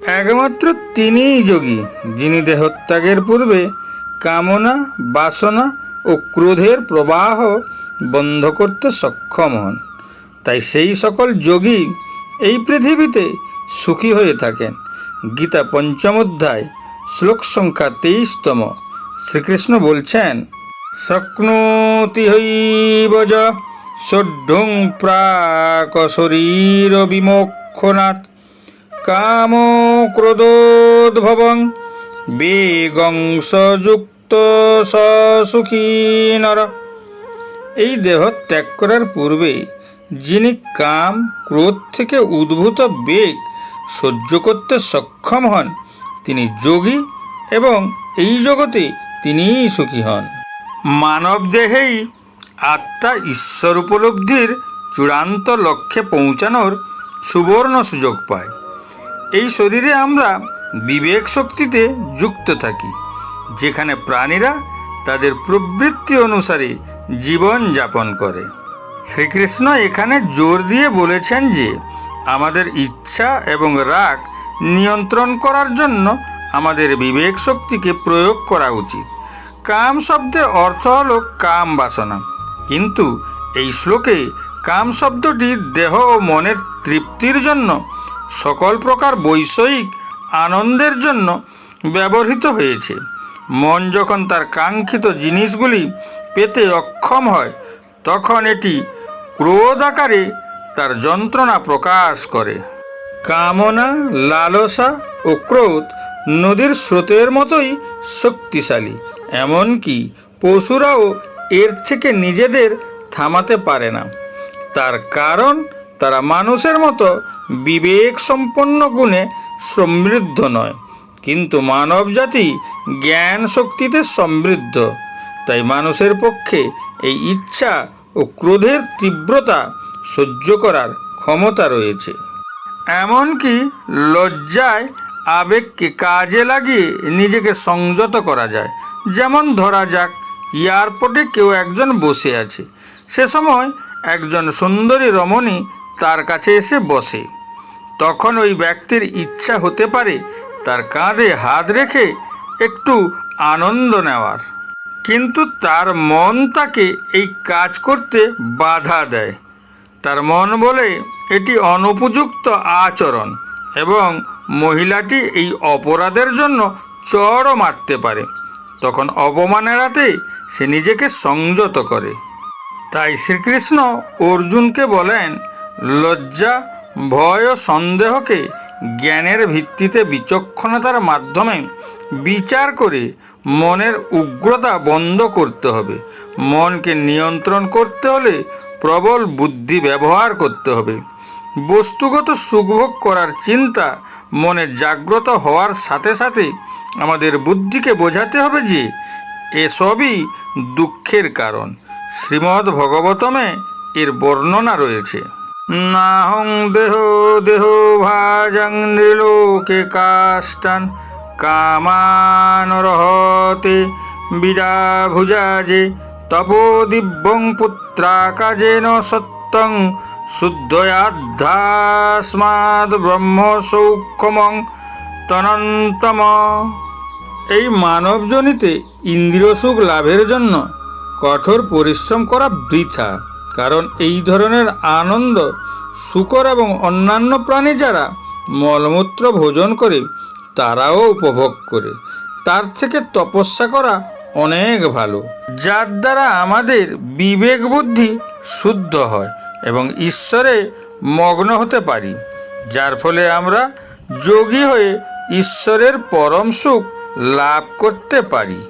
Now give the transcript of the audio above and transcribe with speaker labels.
Speaker 1: একমাত্র তিনিই যোগী, যিনি দেহত্যাগের পূর্বে কামনা, বাসনা ও ক্রোধের প্রবাহ বন্ধ করতে সক্ষম হন। তাই সেই সকল যোগী এই পৃথিবীতে সুখী হয়ে থাকেন। গীতা পঞ্চম অধ্যায়, শ্লোক সংখ্যা তেইশতম। শ্রীকৃষ্ণ বলছেন, শক্নোতি হৈব য প্রাক শরীর বিমোক্ষণাৎ কাম ক্রোধোদ্ভবং বেগংসযুক্ত সুখী নর এই দেহ ত্যাগ করার পূর্বে যিনি কাম, ক্রোধ থেকে উদ্ভূত বেগ সহ্য করতে সক্ষম হন, তিনি যোগী এবং এই জগতে তিনিই সুখী হন। মানব দেহেই আত্মা ঈশ্বর উপলব্ধির চূড়ান্ত লক্ষ্যে পৌঁছানোর সুবর্ণ সুযোগ পায়। এই শরীরে আমরা বিবেক শক্তিতে যুক্ত থাকি, যেখানে প্রাণীরা তাদের প্রবৃত্তি অনুসারে জীবন যাপন করে। শ্রীকৃষ্ণ এখানে জোর দিয়ে বলেছেন যে, আমাদের ইচ্ছা এবং রাগ নিয়ন্ত্রণ করার জন্য আমাদের বিবেক শক্তিকে প্রয়োগ করা উচিত। কাম শব্দের অর্থ হলো কাম বাসনা। কিন্তু এই শ্লোকে কাম শব্দটি দেহ ও মনের তৃপ্তির জন্য সকল প্রকার বৈষয়িক আনন্দের জন্য ব্যবহৃত হয়েছে। মন যখন তার কাঙ্ক্ষিত জিনিসগুলি পেতে অক্ষম হয়, তখন এটি ক্রোধ আকারে তার যন্ত্রণা প্রকাশ করে। কামনা, লালসা ও ক্রোধ নদীর স্রোতের মতোই শক্তিশালী, এমনকি পশুরাও এর থেকে নিজেদের থামাতে পারে না। তার কারণ তারা মানুষের মতো বিবেক সম্পন্ন গুণে সমৃদ্ধ নয়। কিন্তু মানব জাতি জ্ঞান শক্তিতে সমৃদ্ধ। তাই মানুষের পক্ষে এই ইচ্ছা ও ক্রোধের তীব্রতা সহ্য করার ক্ষমতা রয়েছে। এমনকি লজ্জায় আবেগকে কাজে লাগিয়ে নিজেকে সংযত করা যায়। যেমন ধরা যাক, এয়ারপোর্টে কেউ একজন বসে আছে। সে সময় একজন সুন্দরী রমণী তার কাছে এসে বসে। তখন ওই ব্যক্তির ইচ্ছা হতে পারে তার কাঁধে হাত রেখে একটু আনন্দ নেওয়ার। কিন্তু তার মন তাকে এই কাজ করতে বাধা দেয়। তার মন বলে এটি অনুপযুক্ত আচরণ এবং মহিলাটি এই অপরাধের জন্য চড়ও মারতে পারে। তখন অপমান এড়াতে সে নিজেকে সংযত করে। তাই শ্রীকৃষ্ণ অর্জুনকে বলেন, লজ্জা ভয় ও সন্দেহকে জ্ঞানের ভিত্তিতে বিচক্ষণতার মাধ্যমে বিচার করে মনের উগ্রতা বন্ধ করতে হবে। মনকে নিয়ন্ত্রণ করতে হলে প্রবল বুদ্ধি ব্যবহার করতে হবে। বস্তুগত সুখভোগ করার চিন্তা মনে জাগ্রত হওয়ার সাথে সাথে আমাদের বুদ্ধিকে বোঝাতে হবে যে এসবই দুঃখের কারণ। শ্রীমদ্ ভগবতমে এর বর্ণনা রয়েছে। নাহং দেহ দেহ ভাজং নৃলোকে কাষ্টান কামানরহতে বিডা ভুজা যে তপোদিব্যং পুত্রাকাজেন সত্যং শুদ্ধয়াধ্যাস্মাদ ব্রহ্ম সৌক্ষমং তনন্তম। এই মানবজনিতে ইন্দ্রিয় সুখ লাভের জন্য কঠোর পরিশ্রম করা বৃথা। কারণ এই ধরনের আনন্দ শুকর এবং অন্যান্য প্রাণী যারা মলমূত্র ভোজন করে, তারাও উপভোগ করে। তার থেকে তপস্যা করা অনেক ভালো। যার দ্বারা আমাদের বিবেক বুদ্ধি শুদ্ধ হয় এবং ঈশ্বরে মগ্ন হতে পারি। যার ফলে আমরা যোগী হয়ে ঈশ্বরের পরম সুখ লাভ করতে পারি।